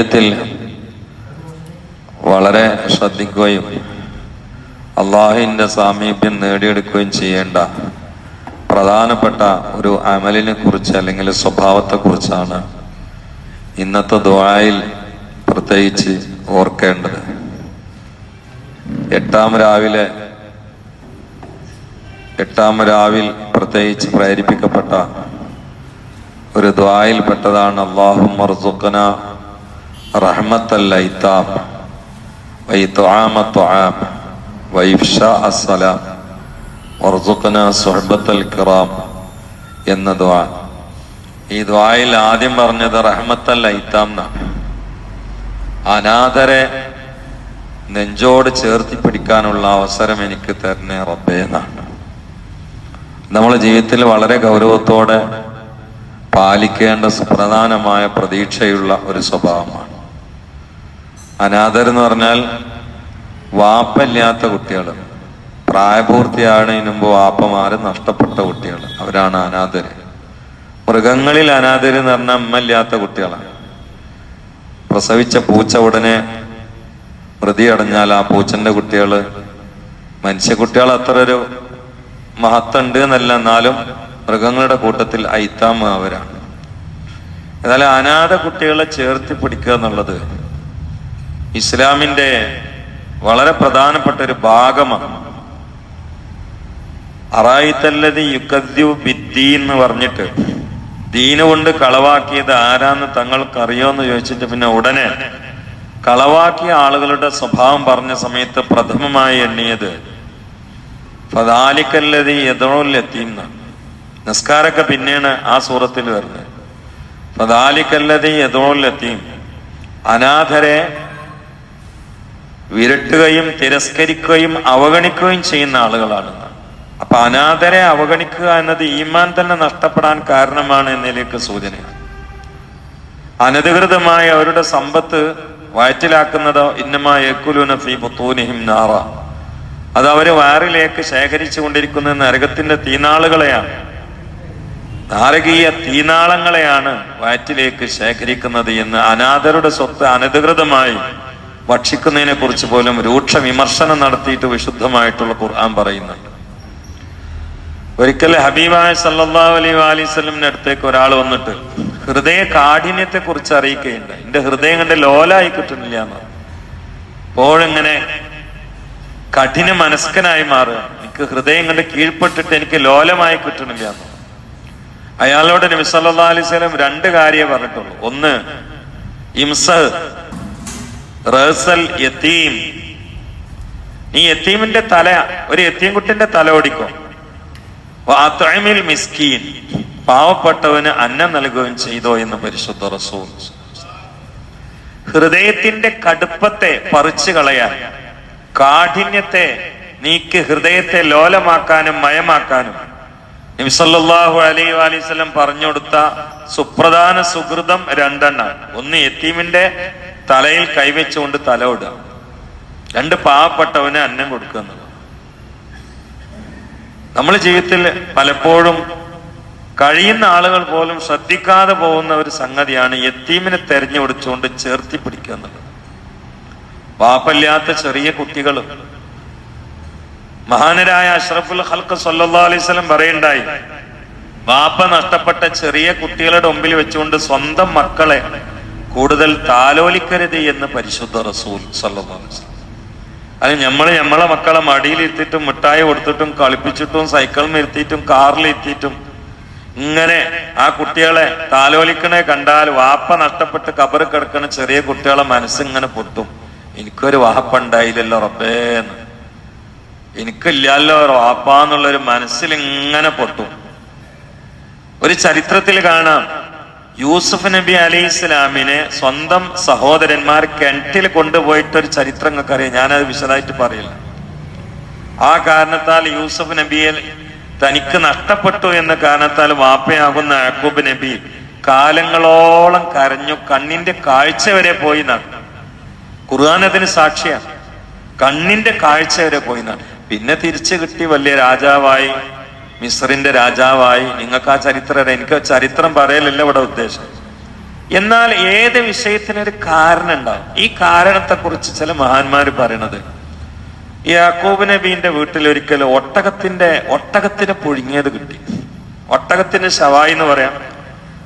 ജീവിതത്തിൽ വളരെ ശ്രദ്ധിക്കുകയും അള്ളാഹുവിന്റെ സാമീപ്യം നേടിയെടുക്കുകയും ചെയ്യേണ്ട പ്രധാനപ്പെട്ട ഒരു അമലിനെ കുറിച്ച് അല്ലെങ്കിൽ സ്വഭാവത്തെ കുറിച്ചാണ് ഇന്നത്തെ ദ്വായിൽ പ്രത്യേകിച്ച് ഓർക്കേണ്ടത്. എട്ടാം രാവിലെ എട്ടാം രാവിൽ പ്രത്യേകിച്ച് പ്രേരിപ്പിക്കപ്പെട്ട ഒരു ദ്വായിൽപ്പെട്ടതാണ് അള്ളാഹു മർസുഖന എന്ന ദ്വാ ഈ ദ്വായിൽ ആദ്യം പറഞ്ഞത് റഹ്മത്തൽ ഐത്താം അനാഥരെ നെഞ്ചോട് ചേർത്തി പിടിക്കാനുള്ള അവസരം എനിക്ക് തരണേ റബ്ബേ എന്നാണ്. നമ്മുടെ ജീവിതത്തിൽ വളരെ ഗൗരവത്തോടെ പാലിക്കേണ്ട സുപ്രധാനമായ പ്രതീക്ഷയുള്ള ഒരു സ്വഭാവമാണ്. അനാഥരെന്ന് പറഞ്ഞാൽ വാപ്പല്ലാത്ത കുട്ടികൾ. പ്രായപൂർത്തിയാകുന്നതിന് മുമ്പ് വാപ്പമാര് നഷ്ടപ്പെട്ട കുട്ടികൾ. അവരാണ് അനാഥര് മൃഗങ്ങളിൽ അനാഥര് എന്ന് പറഞ്ഞാൽ അമ്മല്ലാത്ത കുട്ടികളാണ്. പ്രസവിച്ച പൂച്ച ഉടനെ മൃതി അടഞ്ഞാൽ ആ പൂച്ചന്റെ കുട്ടികൾ മനുഷ്യക്കുട്ടികൾ അത്ര ഒരു മഹത്തുണ്ട് എന്നല്ല എന്നാലും മൃഗങ്ങളുടെ കൂട്ടത്തിൽ ഐത്താമ അവരാണ്. എന്നാലും അനാഥ കുട്ടികളെ ചേർത്തി പിടിക്കുക എന്നുള്ളത് ഇസ്ലാമിന്റെ വളരെ പ്രധാനപ്പെട്ട ഒരു ഭാഗമാണ്. അറായിത്തല്ലത് യുക്കദ്യു ബിദ്ദീ എന്ന് പറഞ്ഞിട്ട് ദീന കൊണ്ട് കളവാക്കിയത് ആരാന്ന് തങ്ങൾക്ക് അറിയോന്ന് ചോദിച്ചിട്ട് പിന്നെ ഉടനെ കളവാക്കിയ ആളുകളുടെ സ്വഭാവം പറഞ്ഞ സമയത്ത് പ്രഥമമായി എണ്ണിയത് ഫതാലിക്കല്ലതി യഥോല്ലെത്തിയും നിസ്കാരൊക്കെ പിന്നെയാണ് ആ സൂറത്തിൽ വരുന്നത്. ഫതാലിക്കല്ലതി യഥോലെത്തിയും അനാഥരെ വിരട്ടുകയും തിരസ്കരിക്കുകയും അവഗണിക്കുകയും ചെയ്യുന്ന ആളുകളാണ്. അപ്പൊ അനാഥരെ അവഗണിക്കുക എന്നത് ഈമാൻ തന്നെ നഷ്ടപ്പെടാൻ കാരണമാണ് എന്നതിലേക്ക് സൂചനയാണ്. അനധികൃതമായ അവരുടെ സമ്പത്ത് വയറ്റിലാക്കുന്നതോ പുത്തൂനിഹിം നാറ. അത് അവർ വയറിലേക്ക് ശേഖരിച്ചു കൊണ്ടിരിക്കുന്ന നരകത്തിന്റെ തീനാളുകളെയാണ്. നാരകീയ തീനാളങ്ങളെയാണ് വയറ്റിലേക്ക് ശേഖരിക്കുന്നത് എന്ന് അനാഥരുടെ സ്വത്ത് അനധികൃതമായി ഭക്ഷിക്കുന്നതിനെ കുറിച്ച് പോലും രൂക്ഷ വിമർശനം നടത്തിയിട്ട് വിശുദ്ധമായിട്ടുള്ള ഖുർആൻ പറയുന്നുണ്ട്. ഒരിക്കൽ ഹബീബായ സല്ലാ അലൈ വാലിസ്ലമിന്റെ അടുത്തേക്ക് ഒരാൾ വന്നിട്ട് ഹൃദയ കാഠിന്യത്തെ കുറിച്ച് അറിയിക്കുകയുണ്ട് എന്റെ ഹൃദയം കണ്ട് ലോലായി കിട്ടുന്നില്ല എന്ന് അപ്പോഴിങ്ങനെ കഠിന മനസ്കനായി മാറുക എനിക്ക് ഹൃദയം കണ്ട് കീഴ്പ്പെട്ടിട്ട് എനിക്ക് ലോലമായി കിട്ടണില്ല എന്ന് അയാളോട് നബി സല്ലാ അലൈഹി സ്വലം രണ്ട് കാര്യമേ പറഞ്ഞിട്ടുള്ളൂ. ഒന്ന് ഇംസ നീ യത്തീമിന്റെ തല ഒരു യത്തീം കുട്ടിന്റെ തല ഓടിക്കും. മിസ്കീൻ. പാവപ്പെട്ടവന് അന്നം നൽകുകയും ചെയ്തോ എന്ന് പരിശുദ്ധ റസൂൽ. ഹൃദയത്തിന്റെ കടുപ്പത്തെ പറിച്ചു കളയാൻ കാഠിന്യത്തെ നീക്ക് ഹൃദയത്തെ ലോലമാക്കാനും മയമാക്കാനും നബിസല്ലാഹു അലൈ അലൈവലം പറഞ്ഞു കൊടുത്ത സുപ്രധാന സുഹൃതം രണ്ടെണ്ണം. ഒന്ന് യത്തീമിന്റെ തലയിൽ കൈവച്ചുകൊണ്ട് തല ഇടുക. രണ്ട് പാവപ്പെട്ടവന് അന്നം കൊടുക്കുക നമ്മൾ ജീവിതത്തിൽ പലപ്പോഴും കഴിയുന്ന ആളുകൾ പോലും ശ്രദ്ധിക്കാതെ പോകുന്ന ഒരു സംഗതിയാണ് യത്തീമിനെ തെരഞ്ഞെടുത്തുകൊണ്ട് ചേർത്തി പിടിക്കുക എന്നുള്ളത് പാപ്പല്ലാത്ത ചെറിയ കുട്ടികളും മഹാനരായ അഷ്റഫുൽ ഹൽക്ക് സല്ലാ പറയുണ്ടായി പറയണ്ടായി വാപ്പ നഷ്ടപ്പെട്ട ചെറിയ കുട്ടികളുടെ മുമ്പിൽ വെച്ചുകൊണ്ട് സ്വന്തം മക്കളെ കൂടുതൽ താലോലിക്കരുത് എന്ന് പരിശുദ്ധ റസൂൽ സല്ലാം അത് ഞമ്മൾ നമ്മളെ മക്കളെ മടിയിലിരുത്തിയിട്ടും മിഠായി കൊടുത്തിട്ടും കളിപ്പിച്ചിട്ടും സൈക്കിളിൽ നിർത്തിയിട്ടും കാറിൽ ഇരുത്തിയിട്ടും ഇങ്ങനെ ആ കുട്ടികളെ താലോലിക്കണേ കണ്ടാൽ വാപ്പ നഷ്ടപ്പെട്ട് കബറ് കിടക്കണ ചെറിയ കുട്ടികളെ മനസ്സിങ്ങനെ പൊട്ടും. എനിക്കൊരു വാപ്പ ഉണ്ടായില്ലല്ലോ റബ്ബേന്ന് എനിക്കില്ലല്ലോ വാപ്പ എന്നുള്ളൊരു മനസ്സിൽ ഇങ്ങനെ പൊട്ടും. ഒരു ചരിത്രത്തിൽ കാണാം. യൂസുഫ് നബി അലി ഇസ്ലാമിനെ സ്വന്തം സഹോദരന്മാർ കിണറ്റിൽ കൊണ്ടുപോയിട്ട് ഒരു ചരിത്രം നിങ്ങൾക്ക് അറിയാം ഞാനത് വിശദമായിട്ട് പറയില്ല. ആ കാരണത്താൽ യൂസുഫ് നബിയെ തനിക്ക് നഷ്ടപ്പെട്ടു എന്ന കാരണത്താൽ വാപ്പയാകുന്ന അക്കൂബ് നബി കാലങ്ങളോളം കരഞ്ഞു കണ്ണിന്റെ കാഴ്ച വരെ പോയി നടന്നു ഖുർആൻ അതിന് സാക്ഷിയാണ്. കണ്ണിന്റെ കാഴ്ച വരെ പോയി നടന്നു പിന്നെ തിരിച്ചു കിട്ടി വലിയ രാജാവായി മിസ്രിന്റെ രാജാവായി. നിങ്ങൾക്ക് ആ ചരിത്രം എനിക്ക് ചരിത്രം പറയലല്ല ഇവിടെ ഉദ്ദേശം. എന്നാൽ ഏത് വിഷയത്തിനൊരു കാരണം ഉണ്ടാവും ഈ കാരണത്തെ കുറിച്ച് ചില മഹാന്മാർ പറയണത് യാക്കൂബ് നബീന്റെ വീട്ടിൽ ഒരിക്കൽ ഒട്ടകത്തിന്റെ ഒട്ടകത്തിന് പുഴുങ്ങിയത് കിട്ടി. ഒട്ടകത്തിന് ശവായി എന്ന് പറയാം.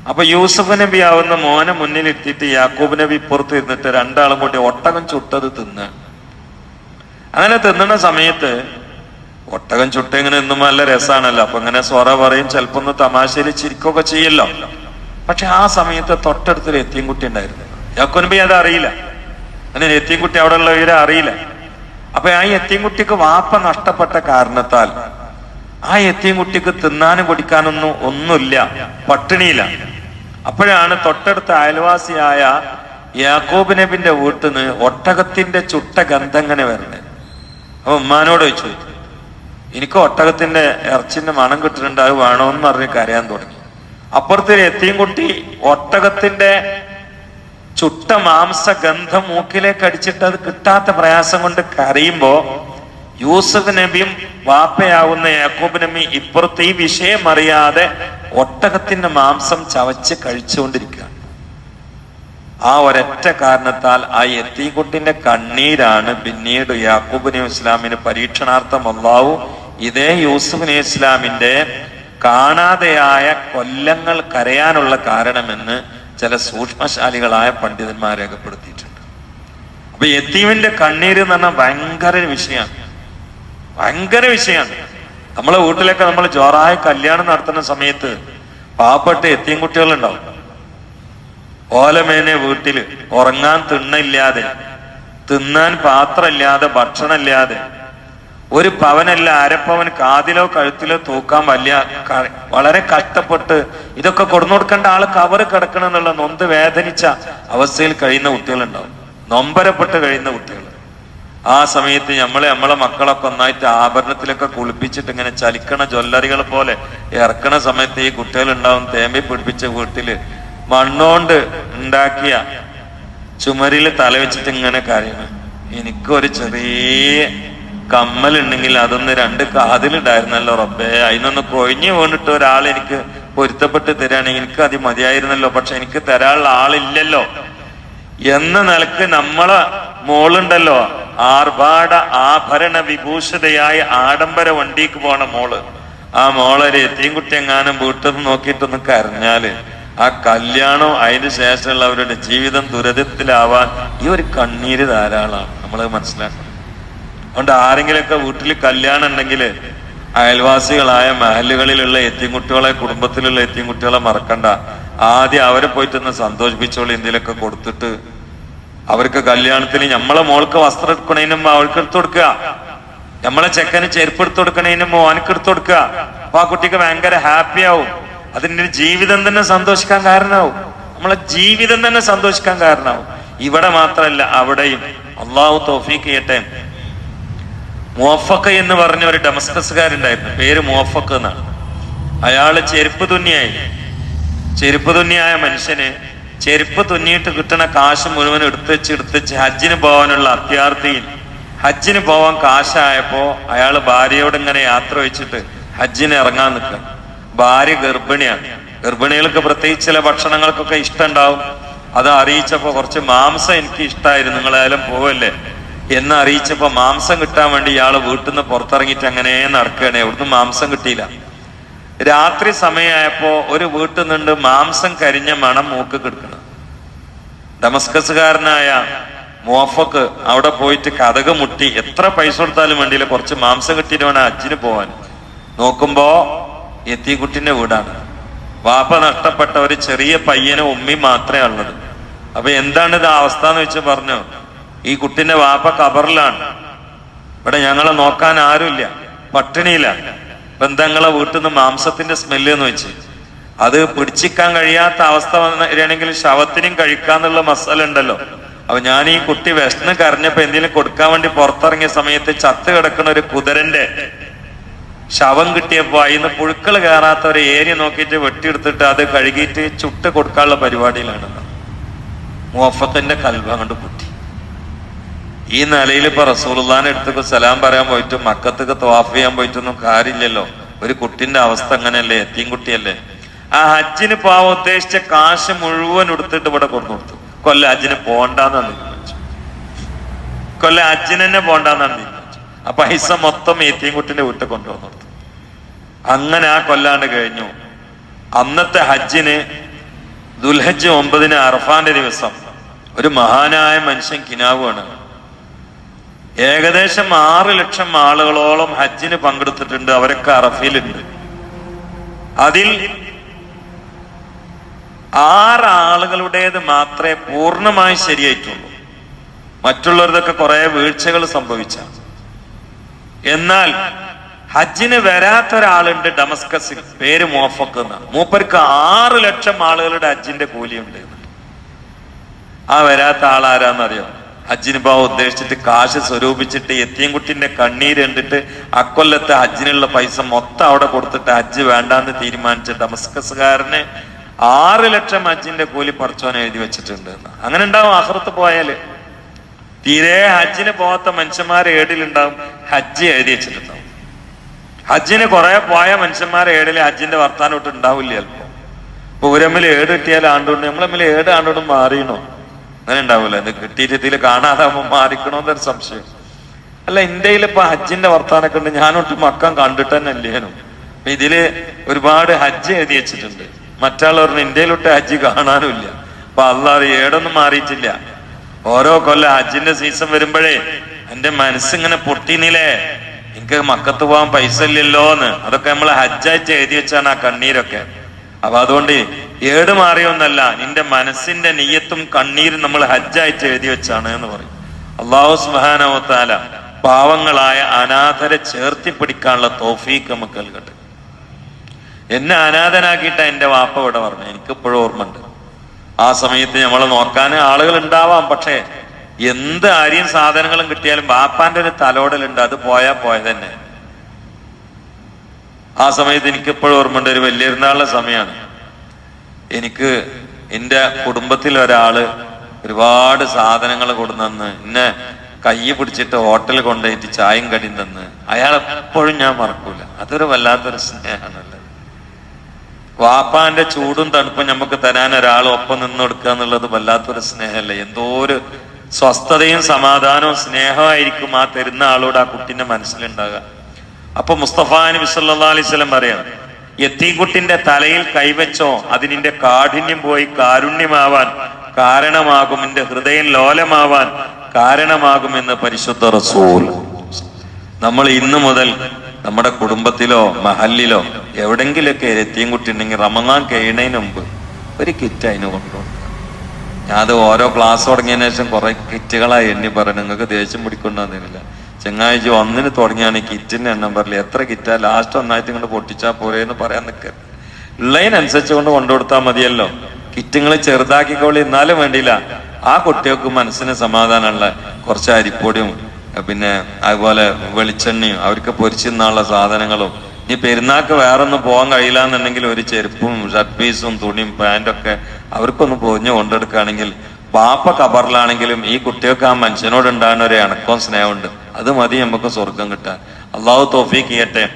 അപ്പൊ യൂസഫ് നബി ആവുന്ന മോനെ മുന്നിലിരുത്തിയിട്ട് യാക്കൂബ് നബി പുറത്ത് ഇരുന്നിട്ട് രണ്ടാളും കൂടി ഒട്ടകം ചുട്ടത് തിന്ന്. അങ്ങനെ തിന്നണ സമയത്ത് ഒട്ടകം ചുട്ട ഇങ്ങനെ എന്നും നല്ല രസാണല്ലോ. അപ്പൊ ഇങ്ങനെ സ്വറ പറയും ചിലപ്പോ ഒന്ന് തമാശയിൽ ചിരിക്കുകയൊക്കെ ചെയ്യല്ലോ. പക്ഷെ ആ സമയത്ത് തൊട്ടടുത്തൊരു എത്തിയും കുട്ടി ഉണ്ടായിരുന്നു. യാക്കൂ നബി അത് അറിയില്ല അങ്ങനെ എത്തിയും കുട്ടി അവിടെ വിവരം അറിയില്ല. അപ്പൊ ആ എത്തിയും കുട്ടിക്ക് വാപ്പ നഷ്ടപ്പെട്ട കാരണത്താൽ ആ എത്തിയും കുട്ടിക്ക് തിന്നാനും കുടിക്കാനൊന്നും ഒന്നുമില്ല. പട്ടിണിയില്ല. അപ്പോഴാണ് തൊട്ടടുത്ത അയൽവാസിയായ യാക്കോബ് നബിന്റെ വീട്ടിൽ നിന്ന് ഒട്ടകത്തിന്റെ ചുട്ട ഗന്ധം ഇങ്ങനെ വരുന്നത്. അപ്പൊ ഉമ്മാനോട് ചോദിച്ചു എനിക്ക് ഒട്ടകത്തിന്റെ ഇറച്ചിന്റെ മണം കിട്ടുന്നുണ്ട് അത് വേണമെന്ന് പറഞ്ഞ് കരയാൻ തുടങ്ങി. അപ്പുറത്തൊരു എത്തിയും കുട്ടി ഒട്ടകത്തിന്റെ ചുട്ട മാംസ ഗന്ധം മൂക്കിലേക്ക് അടിച്ചിട്ട് അത് കിട്ടാത്ത പ്രയാസം കൊണ്ട് കരയുമ്പോ യൂസഫ് നബിയും വാപ്പയാവുന്ന യാക്കൂബ് നബി ഇപ്പുറത്ത് ഈ വിഷയം അറിയാതെ ഒട്ടകത്തിന്റെ മാംസം ചവച്ച് കഴിച്ചുകൊണ്ടിരിക്കുകയാണ്. ആ ഒരൊറ്റ കാരണത്താൽ ആ എത്തിക്കുട്ടിന്റെ കണ്ണീരാണ് പിന്നീട് യാക്കൂബ് നബി ഇസ്ലാമിന് പരീക്ഷണാർത്ഥം അള്ളാവു ഇതേ യൂസുഫ് നബി ഇസ്ലാമിന്റെ കാണാതെയായ കൊല്ലങ്ങൾ കരയാനുള്ള കാരണമെന്ന് ചില സൂക്ഷ്മശാലികളായ പണ്ഡിതന്മാർ രേഖപ്പെടുത്തിയിട്ടുണ്ട്. അപ്പൊ യത്തീമിന്റെ കണ്ണീര് എന്ന് പറഞ്ഞാൽ ഭയങ്കര വിഷയമാണ്. ഭയങ്കര വിഷയമാണ്. നമ്മളെ വീട്ടിലൊക്കെ നമ്മൾ ജോറായ കല്യാണം നടത്തുന്ന സമയത്ത് പാവപ്പെട്ട എത്തിയും കുട്ടികളുണ്ടാവും. ഓലമേനെ വീട്ടിൽ ഉറങ്ങാൻ തിണ്ണില്ലാതെ തിന്നാൻ പാത്രമില്ലാതെ ഭക്ഷണമില്ലാതെ ഒരു പവനല്ല അരപ്പവൻ കാതിലോ കഴുത്തിലോ തൂക്കാൻ വലിയ വളരെ കഷ്ടപ്പെട്ട് ഇതൊക്കെ കൊടുന്നു കൊടുക്കേണ്ട ആൾ കവറ് കിടക്കണമെന്നുള്ള നൊന്ത് വേദനിച്ച അവസ്ഥയിൽ കഴിയുന്ന കുട്ടികളുണ്ടാവും. നൊമ്പരപ്പെട്ട് കഴിയുന്ന കുട്ടികൾ. ആ സമയത്ത് നമ്മളെ നമ്മളെ മക്കളൊക്കെ ഒന്നായിട്ട് ആഭരണത്തിലൊക്കെ കുളിപ്പിച്ചിട്ട് ഇങ്ങനെ ചലിക്കണ ജ്വല്ലറികൾ പോലെ ഇറക്കണ സമയത്ത് ഈ കുട്ടികൾ ഉണ്ടാവും തേമ്പി പിടിപ്പിച്ച വീട്ടിൽ മണ്ണോണ്ട് ഉണ്ടാക്കിയ ചുമരിൽ തല വെച്ചിട്ട് ഇങ്ങനെ കരയണം എനിക്കൊരു ചെറിയ കമ്മലുണ്ടെങ്കിൽ അതൊന്ന് രണ്ട് കാതിലുണ്ടായിരുന്നല്ലോ റബ്ബേ. അതിനൊന്ന് കൊഴിഞ്ഞു വീണിട്ട് ഒരാൾ എനിക്ക് പൊരുത്തപ്പെട്ട് തരാണെങ്കിൽ എനിക്ക് അത് മതിയായിരുന്നല്ലോ. പക്ഷെ എനിക്ക് തരാനുള്ള ആളില്ലല്ലോ. എന്ന നിലയ്ക്ക് നമ്മളെ മോളുണ്ടല്ലോ. ആർഭാട ആഭരണ വിഭൂഷിതയായ ആഡംബര വണ്ടിക്ക് പോണ മോൾ. ആ മോളൊരു എത്തിയും കുട്ടി എങ്ങാനും വീട്ടിൽ നിന്ന് നോക്കിയിട്ടൊന്ന് കരഞ്ഞാൽ ആ കല്യാണം അതിന് ശേഷമുള്ള അവരുടെ ജീവിതം ദുരിതത്തിലാവാൻ ഈ ഒരു കണ്ണീര് ധാരാളമാണ്. നമ്മൾ മനസ്സിലാക്കണം. അതുകൊണ്ട് ആരെങ്കിലുമൊക്കെ വീട്ടിൽ കല്യാണം ഉണ്ടെങ്കിൽ അയൽവാസികളായ മഹലുകളിലുള്ള എത്തിൻകുട്ടികളെ കുടുംബത്തിലുള്ള എത്തിൻകുട്ടികളെ മറക്കണ്ട. ആദ്യം അവരെ പോയിട്ടൊന്ന് സന്തോഷിപ്പിച്ചോളി എന്തെങ്കിലുമൊക്കെ കൊടുത്തിട്ട്. അവർക്ക് കല്യാണത്തിന് നമ്മളെ മോൾക്ക് വസ്ത്രം എടുക്കണേനും അവൾക്ക് എടുത്തു കൊടുക്കുക. നമ്മളെ ചെക്കന് ചെരുപ്പ് എടുത്തു കൊടുക്കണേനും മോനക്ക് എടുത്തു കൊടുക്കുക. അപ്പൊ ആ കുട്ടിക്ക് ഭയങ്കര ഹാപ്പി ആവും. അതിന്റെ ജീവിതം തന്നെ സന്തോഷിക്കാൻ കാരണമാവും. നമ്മളെ ജീവിതം തന്നെ സന്തോഷിക്കാൻ കാരണമാവും. ഇവിടെ മാത്രമല്ല അവിടെയും. അള്ളാഹു തോഫീക്ക് ചെയ്യട്ടെ. മുവഫക്ക എന്ന് പറഞ്ഞ ഒരു ഡമസ്കസുകാരുണ്ടായിരുന്നു. പേര് മോഫക്ക് എന്നാണ്. അയാൾ ചെരുപ്പ് തുന്നിയായി. ചെരുപ്പ് തുന്നിയായ മനുഷ്യന് ചെരുപ്പ് തുന്നിയിട്ട് കിട്ടുന്ന കാശ് മുഴുവൻ എടുത്തുവെച്ച് എടുത്തുവെച്ച് ഹജ്ജിന് പോകാനുള്ള അത്യാർത്ഥിയിൽ ഹജ്ജിന് പോവാൻ കാശായപ്പോ അയാൾ ഭാര്യയോട് ഇങ്ങനെ യാത്ര വെച്ചിട്ട് ഹജ്ജിന് ഇറങ്ങാൻ നിൽക്കുക. ഭാര്യ ഗർഭിണിയാണ്. ഗർഭിണികൾക്ക് പ്രത്യേകിച്ച് ചില ഭക്ഷണങ്ങൾക്കൊക്കെ ഇഷ്ടമുണ്ടാവും. അത് അറിയിച്ചപ്പോ കുറച്ച് മാംസം എനിക്ക് ഇഷ്ടമായിരുന്നു നിങ്ങളായാലും പോവല്ലേ? എന്ന് അറിയിച്ചപ്പോ മാംസം കിട്ടാൻ വേണ്ടി ഇയാൾ വീട്ടിൽ നിന്ന് പുറത്തിറങ്ങിയിട്ട് അങ്ങനെ നടക്കുകയാണ്. എവിടുന്ന് മാംസം കിട്ടിയില്ല. രാത്രി സമയമായപ്പോ ഒരു വീട്ടിൽ നിന്നുണ്ട് മാംസം കരിഞ്ഞ മണം മൂക്ക് കിടക്കണം. ഡമസ്കസുകാരനായ മോഫക്ക് അവിടെ പോയിട്ട് കഥക് മുട്ടി എത്ര പൈസ കൊടുത്താലും വേണ്ടിയില്ല കുറച്ച് മാംസം കിട്ടിയിട്ട് വേണം അച്ഛന് പോവാൻ. നോക്കുമ്പോ എത്തിക്കുട്ടിന്റെ വീടാണ്. വാപ്പ നഷ്ടപ്പെട്ട ഒരു ചെറിയ പയ്യനും ഉമ്മയും മാത്രമേ ഉള്ളത്. അപ്പൊ എന്താണ് ഇത് അവസ്ഥ എന്ന് വെച്ച് പറഞ്ഞു? ഈ കുട്ടിന്റെ വാപ്പ കബറിലാണ് ഇവിടെ ഞങ്ങളെ നോക്കാൻ ആരുമില്ല. പട്ടിണിയില്ല ബന്ധങ്ങളെ വീട്ടിൽ നിന്ന് മാംസത്തിന്റെ സ്മെല്ല് എന്ന് വെച്ച്. അത് പിടിച്ചിക്കാൻ കഴിയാത്ത അവസ്ഥ വരികയാണെങ്കിൽ ശവത്തിനും കഴിക്കാന്നുള്ള മസാല ഉണ്ടല്ലോ. അപ്പൊ ഞാൻ ഈ കുട്ടി വിഷ്ണു കരഞ്ഞപ്പോ എന്തെങ്കിലും കൊടുക്കാൻ വേണ്ടി പുറത്തിറങ്ങിയ സമയത്ത് ചത്ത് കിടക്കുന്ന ഒരു കുതിരന്റെ ശവം കിട്ടിയപ്പോ അതിന്ന് പുഴുക്കൾ കയറാത്ത ഒരു ഏരിയ നോക്കിയിട്ട് വെട്ടിയെടുത്തിട്ട് അത് കഴുകിയിട്ട് ചുട്ട് കൊടുക്കാനുള്ള പരിപാടിയിലാണ്. മോഫത്തിന്റെ കൽവ കണ്ട് കുട്ടി ഈ നിലയിൽ ഇപ്പൊ റസൂലുള്ളാന്റെ എടുത്തൊക്കെ സലാം പറയാൻ പോയിട്ട് മക്കത്തൊക്കെ തവാഫ് ചെയ്യാൻ പോയിട്ടൊന്നും കാര്യമില്ലല്ലോ. ഒരു കുട്ടിന്റെ അവസ്ഥ അങ്ങനെയല്ലേ? എത്തിയും കുട്ടിയല്ലേ? ആ ഹജ്ജിന് പോവാൻ ഉദ്ദേശിച്ച കാശ് മുഴുവൻ എടുത്തിട്ട് ഇവിടെ കൊണ്ടു കൊടുത്തു കൊല്ലം ഹജ്ജിന് പോണ്ടെന്നാണ് തീരുമാനിച്ചു. കൊല്ലം ഹജ്ജിന് തന്നെ പോണ്ടെന്നാണ് തീരുമാനിച്ചു. ആ പൈസ മൊത്തം ഏത്തിയൻകുട്ടിന്റെ വീട്ടിൽ കൊണ്ടുവന്നു കൊടുത്തു. അങ്ങനെ ആ കൊല്ലാണ്ട് കഴിഞ്ഞു. അന്നത്തെ ഹജ്ജിന് ദുൽഹജ്ജ് ഒമ്പതിന് അർഫാന്റെ ദിവസം ഒരു മഹാനായ മനുഷ്യൻ കിനാവാണ് ഏകദേശം ആറ് ലക്ഷം ആളുകളോളം ഹജ്ജിന് പങ്കെടുത്തിട്ടുണ്ട് അവരൊക്കെ അറഫയിലുണ്ട്. അതിൽ ആറ് ആളുകളുടേത് മാത്രമേ പൂർണമായി ശരിയായിട്ടുള്ളൂ. മറ്റുള്ളവരുടെ കുറെ വീഴ്ചകൾ സംഭവിച്ച എന്നാൽ ഹജ്ജിന് വരാത്ത ഒരാളുണ്ട് ഡമസ്കസിൽ പേര് മോഫക്ക് മൂപ്പർക്ക് ആറ് ലക്ഷം ആളുകളുടെ ഹജ്ജിന്റെ കൂലിയുണ്ട്. ആ വരാത്ത ആളാരാന്നറിയോ? ഹജ്ജിന് ഉദ്ദേശിച്ചിട്ട് കാശ് സ്വരൂപിച്ചിട്ട് എത്തിയൻകുട്ടിന്റെ കണ്ണീര് കണ്ടിട്ട് അക്കൊല്ലത്തെ ഹജ്ജിനുള്ള പൈസ മൊത്തം അവിടെ കൊടുത്തിട്ട് ഹജ്ജ് വേണ്ടാന്ന് തീരുമാനിച്ച ഡമസ്കസുകാരന് ആറ് ലക്ഷം ഹജ്ജിന്റെ കൂലി പറിച്ചോനെ എഴുതി വെച്ചിട്ടുണ്ട്. അങ്ങനെ ഉണ്ടാവും അഹ്റത്ത് പോയാൽ. തീരെ ഹജ്ജിന് പോകാത്ത മനുഷ്യന്മാരെ ഏടിലുണ്ടാവും ഹജ്ജ് എഴുതി വെച്ചിട്ടുണ്ടാവും. ഹജ്ജിന് കുറെ പോയ മനുഷ്യന്മാരെ ഏടിൽ ഹജ്ജിന്റെ വർത്താനം ഇട്ട് ഉണ്ടാവില്ല ചിലപ്പോ. ഒരമ്മിൽ ഏട് കിട്ടിയാൽ ആണ്ടുകൊണ്ട് നമ്മളമ്മിൽ ഏട് ആണ്ടോണ്ടും മാറിയണോ അങ്ങനെ ഉണ്ടാവൂല ഇത് കിട്ടിയിട്ട് ഇതിൽ കാണാതാവുമ്പോ മാറിക്കണോന്നൊരു സംശയം. അല്ല ഇന്ത്യയിൽ ഇപ്പൊ ഹജ്ജിന്റെ വർത്താനൊക്കെ ഉണ്ട്. ഞാനൊട്ടും മക്കം കണ്ടിട്ട് തന്നെ അല്ലേനും ഇതിൽ ഒരുപാട് ഹജ്ജ് എഴുതി വെച്ചിട്ടുണ്ട്. മറ്റാൾ പറഞ്ഞു ഇന്ത്യയിലൊട്ട് ഹജ്ജ് കാണാനുമില്ല. അപ്പൊ അള്ളാഹ് ഏടൊന്നും മാറിയിട്ടില്ല. ഓരോ കൊല്ലം ഹജ്ജിന്റെ സീസൺ വരുമ്പോഴേ എന്റെ മനസ്സിങ്ങനെ പൊട്ടിനില്ലേ? എനിക്ക് മക്കത്ത് പോകാൻ പൈസ ഇല്ലല്ലോ എന്ന് അതൊക്കെ നമ്മൾ ഹജ്ജായിട്ട് എഴുതി വെച്ചാണ് ആ കണ്ണീരൊക്കെ. അപ്പൊ അതുകൊണ്ട് ഏട് മാറിയൊന്നല്ല നിന്റെ മനസ്സിന്റെ നെയ്യത്തും കണ്ണീരും നമ്മൾ ഹജ്ജായിട്ട് എഴുതി വെച്ചാണ് എന്ന് പറയും. അള്ളാഹു സുബാനോത്താല പാവങ്ങളായ അനാഥരെ ചേർത്തി പിടിക്കാനുള്ള തോഫീക്ക് നമുക്ക് നൽകട്ടെ. എന്നെ അനാഥനാക്കിയിട്ട എന്റെ വാപ്പ ഇവിടെ പറഞ്ഞു എനിക്കിപ്പോഴും ഓർമ്മയുണ്ട്. ആ സമയത്ത് നമ്മൾ നോക്കാൻ ആളുകൾ ഉണ്ടാവാം പക്ഷേ എന്ത് അരിയും സാധനങ്ങളും കിട്ടിയാലും ബാപ്പാന്റെ ഒരു തലോടലുണ്ട് അത് പോയാ പോയതന്നെ ആ സമയത്ത് എനിക്കിപ്പോഴും ഓർമ്മയുണ്ട് ഒരു വലിയ പെരുന്നാളിന്റെ സമയമാണ്. എനിക്ക് എന്റെ കുടുംബത്തിൽ ഒരാൾ ഒരുപാട് സാധനങ്ങൾ കൊടുന്നു എന്നെ കൈ പിടിച്ചിട്ട് ഹോട്ടലിൽ കൊണ്ടുപോയിട്ട് ചായയും കടിയും തന്ന്. അയാൾ എപ്പോഴും ഞാൻ മറക്കൂല. അതൊരു വല്ലാത്തൊരു സ്നേഹമാണല്ലോ. വാപ്പാന്റെ ചൂടും തണുപ്പും നമുക്ക് തരാൻ ഒരാൾ ഒപ്പം നിന്ന് കൊടുക്കുക എന്നുള്ളത് വല്ലാത്തൊരു സ്നേഹമല്ലേ? എന്തോ ഒരു സ്വസ്ഥതയും സമാധാനവും സ്നേഹമായിരിക്കും ആ തരുന്ന ആളോട് ആ കുട്ടിന്റെ മനസ്സിലുണ്ടാകുക അപ്പൊ മുസ്തഫ നബി സല്ലല്ലാഹു അലൈഹി വസല്ലം പറയാണ് എത്തീക്കുട്ടിന്റെ തലയിൽ കൈവച്ചോ അതിനിന്റെ കാഠിന്യം പോയി കാരുണ്യമാവാൻ കാരണമാകും എന്റെ ഹൃദയം ലോലമാവാൻ കാരണമാകുമെന്ന് പരിശുദ്ധ റസൂൽ. നമ്മൾ ഇന്നു മുതൽ നമ്മുടെ കുടുംബത്തിലോ മഹല്ലിലോ എവിടെങ്കിലൊക്കെ എത്തിയും കുട്ടി ഉണ്ടെങ്കിൽ റമദാൻ കഴിയുന്നതിന് മുമ്പ് ഒരു കിറ്റ് അതിന് കൊണ്ടുപോകും ഞാൻ അത് ഓരോ ക്ലാസ് തുടങ്ങിയതിനു ശേഷം കുറെ കിറ്റുകളായി എണ്ണി പറഞ്ഞു. നിങ്ങൾക്ക് ദേഷ്യം പിടിക്കൊണ്ടാന്നില്ല ചെങ്ങാഴ്ച ഒന്നിന് തുടങ്ങിയാണ് കിറ്റിന്റെ എണ്ണം പറയില്ല എത്ര കിറ്റാ? ലാസ്റ്റ് ഒന്നായിട്ട് ഇങ്ങോട്ട് പൊട്ടിച്ചാ പോരെ എന്ന് പറയാൻ നിൽക്കരുത് ഉള്ളതിനനുസരിച്ച് കൊണ്ട് കൊണ്ടുകൊടുത്താൽ മതിയല്ലോ. കിറ്റുങ്ങൾ ചെറുതാക്കിക്കോളി എന്നാലും വേണ്ടിയില്ല. ആ കുട്ടികൾക്ക് മനസ്സിന് സമാധാനമുള്ള കുറച്ച് അരിപ്പൊടിയും പിന്നെ അതുപോലെ വെളിച്ചെണ്ണയും അവർക്ക് പൊരിച്ചിരുന്നുള്ള സാധനങ്ങളും. ഇനി പെരുന്നാൾക്ക് വേറൊന്നും പോകാൻ കഴിയില്ല എന്നുണ്ടെങ്കിൽ ഒരു ചെരുപ്പും ഷർട്ട് പീസും തുണിയും പാന്റൊക്കെ അവർക്കൊന്ന് പൊതിഞ്ഞ് കൊണ്ടെടുക്കുകയാണെങ്കിൽ പാപ്പ കബറിലാണെങ്കിലും ഈ കുട്ടികൾക്ക് ആ മനുഷ്യനോട് ഉണ്ടാകുന്ന ഒരു ഇണക്കവും സ്നേഹമുണ്ട്. അത് മതി നമുക്ക് സ്വർഗം കിട്ടാൻ. അള്ളാഹു തോഫീക്ക് ചെയ്യട്ടെ.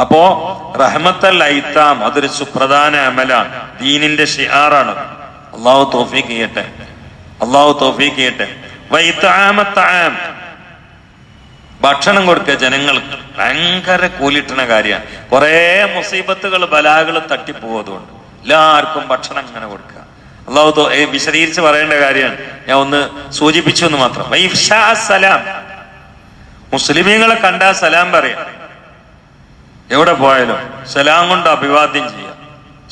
അപ്പോ റഹ്മത്തൽ ഐത്താം അതൊരു സുപ്രധാന അമലാണ്. ദീനിന്റെ ഷിയാറാണ് അള്ളാഹു തോഫീക്ക് ചെയ്യട്ടെ. അള്ളാഹു തോഫീക്ക് ചെയ്യട്ടെ. ഭക്ഷണം കൊടുക്കുക ജനങ്ങൾക്ക്. ഭയങ്കര കൂലിട്ടണ കാര്യമാണ്. കുറെ മുസീബത്തുകൾ ബലാകൾ തട്ടിപ്പോകും അതുകൊണ്ട് എല്ലാവർക്കും ഭക്ഷണം ഇങ്ങനെ കൊടുക്കുക. അള്ളാഹു വിശദീകരിച്ച് പറയേണ്ട കാര്യമാണ്. ഞാൻ ഒന്ന് സൂചിപ്പിച്ചു എന്ന് മാത്രം. സലാം. മുസ്ലിമീങ്ങളെ കണ്ടാ സലാം പറയാം. എവിടെ പോയാലും സലാം കൊണ്ട് അഭിവാദ്യം ചെയ്യാം.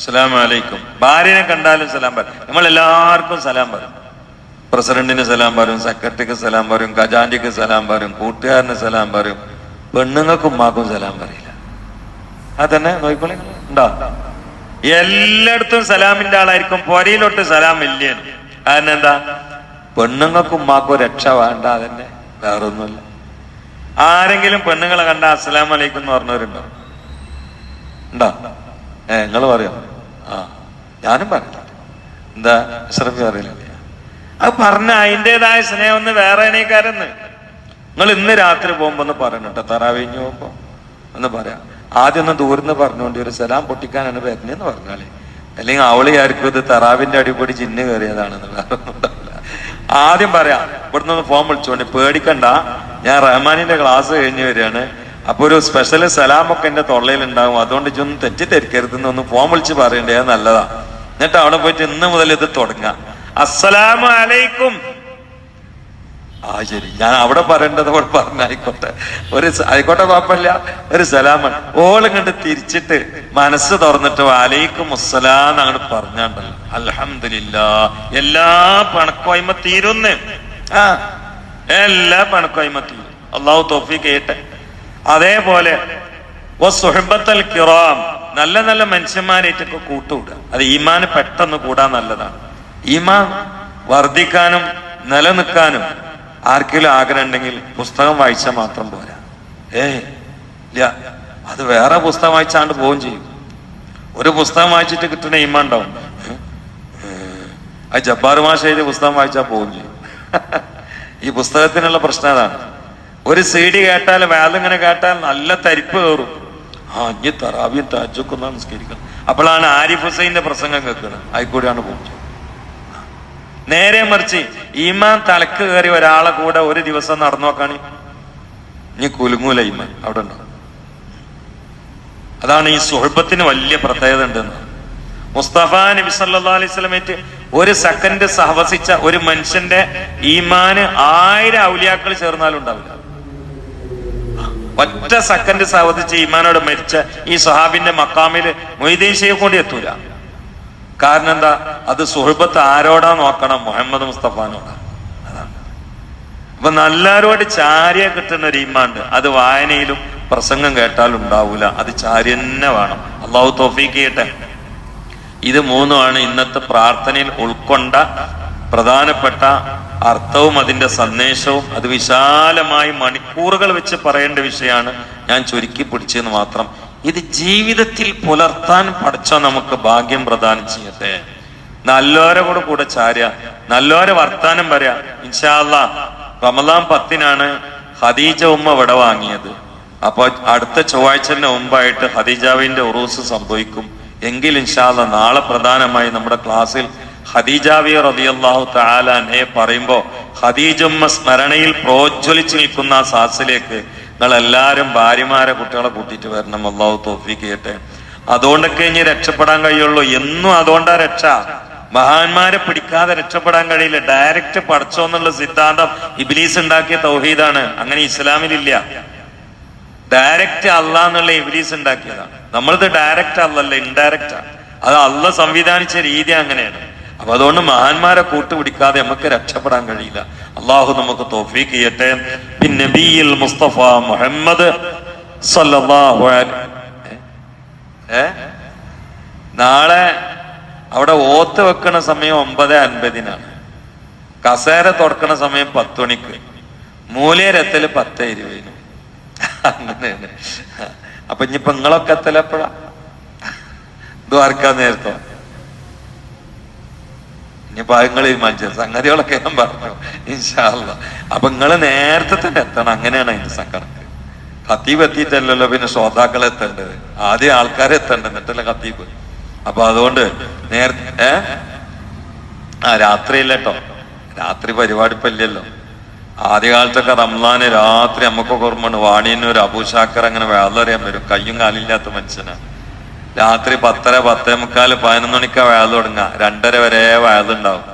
സലാം അലൈക്കും. ഭാര്യനെ കണ്ടാലും സലാം പറയും നമ്മൾ എല്ലാവർക്കും സലാം പറയും. പ്രസിഡന്റിന് സലാം പറയും സെക്രട്ടറിക്ക് സലാം പറയും ഖജാൻജിക്ക് സലാം പറയും കൂട്ടുകാരന് സലാം പറയും പെണ്ണുങ്ങൾക്കും ഉമ്മാക്കും സലാം പറയില്ല. അതന്നെ നോക്കിക്കോളി. ഉണ്ടോ? എല്ലായിടത്തും സലാമിന്റെ ആളായിരിക്കും. പൊരയിലോട്ട് സലാം ഇല്ലേ എന്താ? പെണ്ണുങ്ങൾക്കും ഉമ്മാക്കും രക്ഷ വേണ്ട. അതന്നെ വേറൊന്നുമില്ല. ആരെങ്കിലും പെണ്ണുങ്ങളെ കണ്ട അസ്സലാം അലൈക്കും എന്ന് പറഞ്ഞവരുണ്ടോ? ഉണ്ടോ? ഏ നിങ്ങൾ പറയോ? ആ ഞാനും പറഞ്ഞു എന്താ അഷ്റഫി അറിയില്ല? അത് പറഞ്ഞ അതിന്റെതായ സ്നേഹം ഒന്ന് വേറെ എണീക്കാരെന്ന്. നിങ്ങൾ ഇന്ന് രാത്രി പോകുമ്പോ ഒന്ന് പറയണം കേട്ടോ. തറാവിഞ്ഞ് പോകുമ്പോ ഒന്ന് പറയാം. ആദ്യം ഒന്ന് ദൂരെന്ന് പറഞ്ഞുകൊണ്ട് ഒരു സലാം പൊട്ടിക്കാനാണ് വരുന്നതെന്ന് പറഞ്ഞാലേ. അല്ലെങ്കിൽ അവൾ ആയിരിക്കും ഇത് തറാവിന്റെ അടിപൊളി ചിഹ്ന കയറിയതാണെന്ന് വേറെ ആദ്യം പറയാം ഇവിടുന്ന് ഒന്ന് ഫോം വിളിച്ചോണ്ട്. പേടിക്കണ്ട. ഞാൻ റഹ്മാനിന്റെ ക്ലാസ് കഴിഞ്ഞ് വരികയാണ്. അപ്പൊ ഒരു സ്പെഷ്യൽ സലാമൊക്കെ എന്റെ തൊള്ളയിൽ ഉണ്ടാകും അതുകൊണ്ട് ഇതൊന്നും തെറ്റിദ്ധരിക്കരുത് എന്നൊന്ന് ഫോൺ വിളിച്ച് പറയണ്ടേ നല്ലതാ. എന്നിട്ട് അവിടെ പോയിട്ട് ഇന്ന് മുതൽ ഇത് തുടങ്ങാം. അസ്സലാമു അലൈക്കും. ആ ശരി. ഞാൻ അവിടെ പറയേണ്ടത് അവിടെ പറഞ്ഞായിക്കോട്ടെ ഒരു ആയിക്കോട്ടെ കുഴപ്പമില്ല ഒരു സലാമൻ ഓളിങ്ങോട്ട് തിരിച്ചിട്ട് മനസ്സ് തുറന്നിട്ട് അലൈക്കും മുസ്സലാം അങ്ങോട്ട് പറഞ്ഞാണ്ടല്ലോ. അലഹമില്ല എല്ലാ പണക്കോയ്മ തീരുന്ന്. ആ എല്ലാ പണക്കായി തീരും അള്ളാഹു തോഫി കേട്ടെ അതേപോലെ നല്ല നല്ല മനുഷ്യന്മാരായിട്ടൊക്കെ കൂട്ടുകൂടുക അത് ഈമാന് പെട്ടെന്ന് കൂടാൻ നല്ലതാണ്. ഈമാൻ വർദ്ധിക്കാനും നിലനിൽക്കാനും ആർക്കെങ്കിലും ആഗ്രഹം ഉണ്ടെങ്കിൽ പുസ്തകം വായിച്ചാൽ മാത്രം പോരാ. ഏ ഇല്ല. അത് വേറെ പുസ്തകം വായിച്ചാണ്ട് പോവുകയും ചെയ്യും. ഒരു പുസ്തകം വായിച്ചിട്ട് കിട്ടുന്ന ഈമാൻ ഉണ്ടാവും. ആ ജബ്ബാർ മാഷ പുസ്തകം വായിച്ചാൽ പോവുകയും ചെയ്യും. ഈ പുസ്തകത്തിനുള്ള പ്രശ്നം അതാണ്. ഒരു സി ഡി കേട്ടാൽ വേദങ്ങനെ കേട്ടാൽ നല്ല തരിപ്പ് കയറും. ആ അഞ്ഞ് തറാവിയും താജൊക്കെ നിസ്കരിക്കണം. അപ്പോഴാണ് ആരിഫ് ഹുസൈന്റെ പ്രസംഗം കേൾക്കുന്നത്. ആയിക്കൂടെയാണ് പോകുന്നത്. നേരെ മറിച്ച് ഈമാൻ തലക്ക് കയറി ഒരാളെ കൂടെ ഒരു ദിവസം നടന്നു നോക്കാണ്. ഇനി കുലുങ്ങൂല ഈമാൻ. അവിടെ ഉണ്ടോ? അതാണ് ഈ സുഹൃബത്തിന് വലിയ പ്രത്യേകത ഉണ്ടെന്ന്. മുസ്തഫ നബി സല്ലാ അലൈഹി വസല്ലമേറ്റ് ഒരു സെക്കൻഡ് സഹവസിച്ച ഒരു മനുഷ്യന്റെ ഈമാന് ആയിരം ഔലിയാക്കൾ ചേർന്നാലും ഉണ്ടാവില്ല ഒറ്റ സെക്കൻഡ് സഹവസിച്ച ഈമാനോട് മരിച്ച ഈ സഹാബിന്റെ മക്കാമിൽ മൊയ്തീൻ ഷെയ്ഖ് കൊണ്ട് എത്തൂല. കാരണം എന്താ? അത് സുഹൃബത്ത് ആരോടാ നോക്കണം? മുഹമ്മദ് മുസ്തഫാനോടാ അപ്പൊ നല്ലാരോട് ചാരിയ കിട്ടുന്ന ഒരു ഈമാണ്ട് അത് വായനയിലും പ്രസംഗം കേട്ടാൽ ഉണ്ടാവൂല അത് ചാരി തന്നെ വേണം. അള്ളാഹു തോഫീക്ക് ചെയ്യട്ടെ. ഇത് മൂന്നുമാണ് ഇന്നത്തെ പ്രാർത്ഥനയിൽ ഉൾക്കൊണ്ട പ്രധാനപ്പെട്ട അർത്ഥവും അതിന്റെ സന്ദേശവും. അത് വിശാലമായി മണിക്കൂറുകൾ വെച്ച് പറയേണ്ട വിഷയമാണ്. ഞാൻ ചുരുക്കി പിടിച്ചെന്ന് മാത്രം. ഇത് ജീവിതത്തിൽ പുലർത്താൻ പഠിച്ചാൽ നമുക്ക് ഭാഗ്യം പ്രദാനം ചെയ്യട്ടെ. നല്ലോരെ കൂടെ കൂടെ ചാര്യ നല്ലോരെ വർത്താനം പറയാ. ഇൻഷാല്ല റമദാൻ പത്തിനാണ് ഖദീജ ഉമ്മ ഇവിടെ വാങ്ങിയത് അപ്പൊ അടുത്ത ചൊവ്വാഴ്ചന്റെ മുമ്പായിട്ട് ഖദീജാവിന്റെ ഉറൂസ് സംഭവിക്കും. എങ്കിൽ ഇൻഷാല്ല നാളെ പ്രധാനമായി നമ്മുടെ ക്ലാസ്സിൽ ഹദീജാവിയ റളിയല്ലാഹു താലാനെ പറയുമ്പോ ഹദീജമ്മ സ്മരണയിൽ പ്രോജ്വലിച്ചു നിൽക്കുന്ന ആ സാസിലേക്ക് നിങ്ങൾ ഭാര്യമാരെ കുട്ടികളെ കൂട്ടിയിട്ട് വരണം. അള്ളാഹു തോഫിക്കട്ടെ അതുകൊണ്ടൊക്കെ ഇനി രക്ഷപ്പെടാൻ കഴിയുള്ളൂ. എന്നും അതുകൊണ്ടാ രക്ഷ. മഹാന്മാരെ പിടിക്കാതെ രക്ഷപ്പെടാൻ കഴിയില്ല. ഡയറക്റ്റ് പഠിച്ചോ എന്നുള്ള സിദ്ധാന്തം ഇബിലീസ് ഉണ്ടാക്കിയ തൗഹീദാണ്. അങ്ങനെ ഇസ്ലാമിലില്ല. ഡയറക്റ്റ് അല്ല എന്നുള്ള ഇബിലീസ് ഉണ്ടാക്കിയതാണ്. നമ്മളിത് ഡയറക്റ്റ് അല്ലല്ല ഇൻഡയറക്റ്റ് ആണ് അത് അല്ല സംവിധാനിച്ച രീതി അങ്ങനെയാണ്. അപ്പൊ അതുകൊണ്ട് മഹാന്മാരെ കൂട്ടുപിടിക്കാതെ നമുക്ക് രക്ഷപ്പെടാൻ കഴിയില്ല. അള്ളാഹു നമുക്ക് തോഫീക്ക് ചെയ്യട്ടെ. പിന്നെ മുസ്തഫ മുഹമ്മദ് ഏ? നാളെ അവിടെ ഓത്ത് വെക്കണ സമയം ഒമ്പത് അൻപതിനാണ്. കസേര തുറക്കണ സമയം പത്തുമണിക്ക് മണിക്ക്. മൂലയരെത്തൽ പത്ത് ഇരുപതിനും. അപ്പൊ ഇനിയിപ്പൊ നിങ്ങളൊക്കെ എത്തലപ്പോഴാ? ദ്വാരക്കാ നേരത്തോ? ഇനിയിപ്പോ നിങ്ങൾ തീരുമാനിച്ചത് സംഗതികളൊക്കെ ഞാൻ പറഞ്ഞു. ഇൻഷാല്ല അപ്പൊ നിങ്ങൾ നേരത്തെ തന്നെ എത്തണം. അങ്ങനെയാണ് അതിന്റെ സംഘടന ഖത്തീബ് എത്തിയിട്ടല്ലല്ലോ പിന്നെ ശ്രോതാക്കൾ എത്തേണ്ടത്. ആദ്യം ആൾക്കാരെ എത്തേണ്ടത്. എന്നിട്ടല്ല ഖത്തീബ്. അപ്പൊ അതുകൊണ്ട് നേരത്തെ ആ രാത്രിയില്ല കേട്ടോ രാത്രി പരിപാടി ഇപ്പൊ ഇല്ലല്ലോ. ആദ്യകാലത്തൊക്കെ റംലാന് രാത്രി നമുക്കൊക്കെ ഓർമ്മയാണ് ഒരു അബൂശാക്കർ അങ്ങനെ വേളറിയാൻ വരും. കയ്യും കാലില്ലാത്ത മനുഷ്യനാണ് രാത്രി പത്തര പത്തേ മുക്കാൽ പതിനൊന്ന് മണിക്കാ വേള തുടങ്ങുക. രണ്ടര വരെ വേളുണ്ടാവും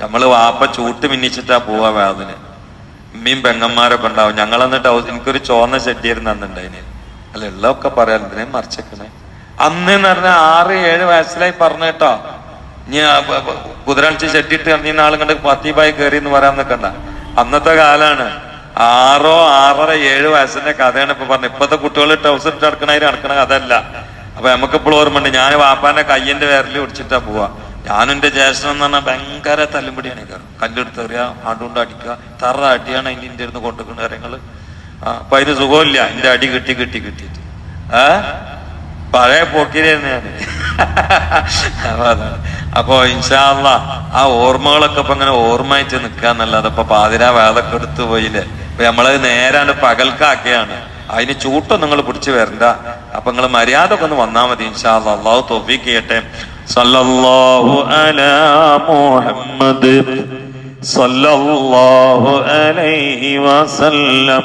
നമ്മൾ വാപ്പ ചൂട്ട് മിന്നിച്ചിട്ടാ പോവാ വേളന് ഉമ്മയും പെങ്ങന്മാരൊക്കെ ഉണ്ടാവും. ഞങ്ങൾ എന്നിട്ട് എനിക്കൊരു ചോന്ന ചെട്ടിയായിരുന്നു അന്നുണ്ടായിന്. അല്ല ഉള്ളതൊക്കെ പറയാൻ ഇതിനെ മറിച്ചേക്കണേ? അന്ന് എന്ന് പറഞ്ഞാൽ ആറ് ഏഴ് വയസ്സിലായി പറഞ്ഞു കേട്ടോ. ഇനി കുതിരാഴ്ച ചെട്ടിയിട്ട് ഇറങ്ങിയ ആളും കണ്ട് പത്തിബായി കയറി എന്ന് പറയാൻ നിൽക്കണ്ട അന്നത്തെ കാലാണ്. ആറോ ആറര ഏഴ് വയസ്സിന്റെ കഥയാണ് ഇപ്പൊ പറഞ്ഞത്. ഇപ്പത്തെ കുട്ടികൾ ട്രൗസർ ഇട്ട് നടക്കണ നടക്കണ കഥയല്ല. അപ്പൊ നമുക്കിപ്പോഴും ഓർമ്മയുണ്ട് ഞാൻ വാപ്പാന്റെ കയ്യന്റെ വേരൽ പിടിച്ചിട്ടാ പോവാ. ഞാനും എന്റെ ജ്യേഷ്ഠൻ എന്ന് പറഞ്ഞാൽ ഭയങ്കര തല്ലുംപടിയാണ് കയറും കല്ലെടുത്ത് എറിയുക ആണ്ടുകൊണ്ട് അടിക്കുക തറ അടിയാണ് അതിന്റെ ഇന്ത്യ ഇരുന്ന് കൊണ്ടുക്കുന്ന കാര്യങ്ങൾ അപ്പൊ അതിന് സുഖമില്ല. എന്റെ അടി കിട്ടി കിട്ടി കിട്ടിയിട്ട്. ആ പഴയ പോക്കിരിയാണ് തന്നെയാണ് അപ്പോൾ അതാണ് ഇൻഷാല്ല ആ ഓർമ്മകളൊക്കെ ഇപ്പൊ അങ്ങനെ ഓർമ്മയിച്ച് നിൽക്കുക എന്നല്ലാതെ ഇപ്പം പാതിരാ വേദൊക്കെ എടുത്തു പോയില്ലേ? ഇപ്പം നമ്മളത് നേരാണ്ട് പകൽക്കാക്കിയാണ്. അതിന് ചൂട്ടും നിങ്ങൾ പിടിച്ചു വരണ്ട. അപ്പൊ നിങ്ങൾ മര്യാദ ഒക്കെ ഒന്ന് വന്നാൽ മതി ഇൻഷാല്ല അള്ളാഹു തൊവ്വി ചെയ്യട്ടെ. സല്ലല്ലാഹു അലാ മുഹമ്മദ് സല്ലല്ലാഹു അലൈഹി വസല്ലം.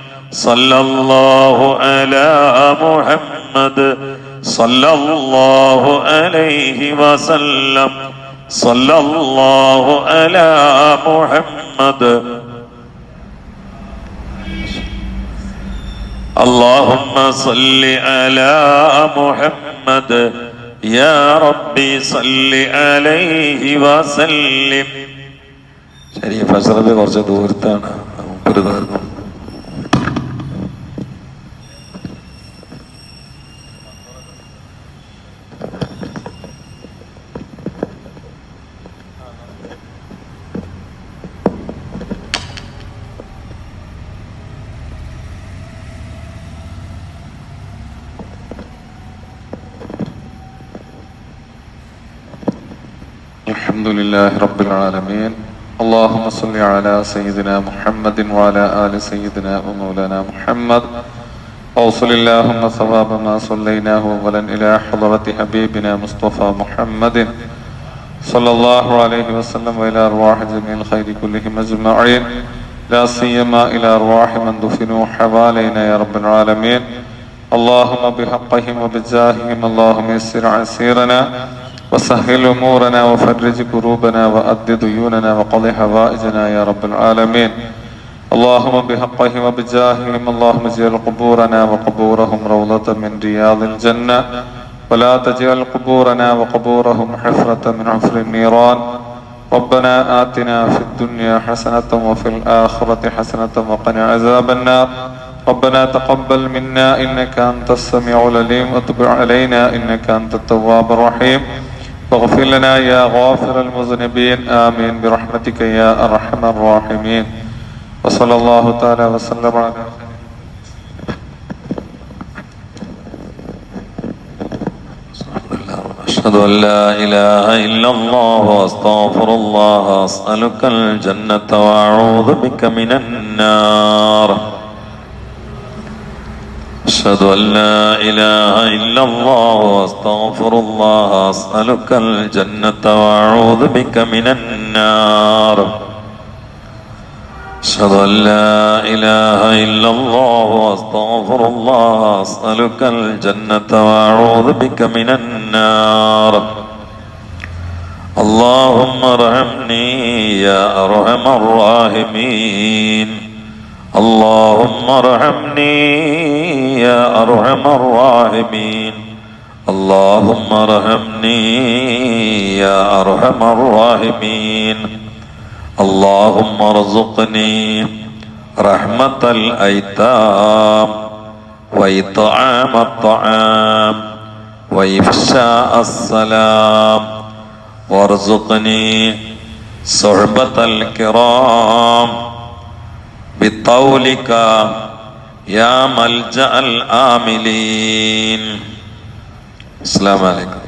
صلى الله على محمد صلى الله عليه وسلم صلى الله على محمد اللهم صل على محمد يا ربي صل عليه وسلم ശരി ഫസറത് കുറച്ച് ദൂരത്താണ് ഒരു العالمين. اللهم صل على سيدنا محمد وعلى آل سيدنا ومولانا محمد. أوصل اللهم ثواب ما صليناه أولا إلى حضرة حبيبنا مصطفى محمد. صلى الله عليه وسلم وإلى أرواح جميع الخير كلهم أجمعين. لا سيما إلى أرواح من دفنوا حوالينا يا رب العالمين. اللهم بحقهم وبجاههم اللهم يسر عسيرنا. وسهل أمورنا وفرج كروبنا وأد ديوننا وقض حوائجنا يا رب العالمين. اللهم بحقهم وبجاههم اللهم اجعل قبورنا وقبورهم روضة من رياض الجنة ولا تجعل قبورنا وقبورهم حفرة من حفر النيران. ربنا آتنا في الدنيا حسنة وفي الآخرة حسنة وقنا عذاب النار. ربنا تقبل منا إنك أنت السميع العليم وتب علينا إنك أنت التواب الرحيم. واغفر لنا يا غافر المذنبين. آمين. برحمتك يا أرحم الراحمين. وصلى الله تعالى وسلم على أشهد أن لا إله إلا الله وأستغفر الله أسألك الجنة وأعوذ بك من النار. أشهد أن لا إله إلا الله وأستغفر الله أسألك الجنة وأعوذ بك من النار. أشهد أن لا إله إلا الله وأستغفر الله أسألك الجنة وأعوذ بك من النار. اللهم ارحمني يا أرحم الراحمين. اللهم ارحمني يا أرحم الراحمين. اللهم ارحمني يا أرحم الراحمين. اللهم ارزقني رحمة الأيتام وإطعام الطعام وإفشاء السلام. وارزقني صحبة الكرام بطولك يا ملجأ الآملين السلام عليكم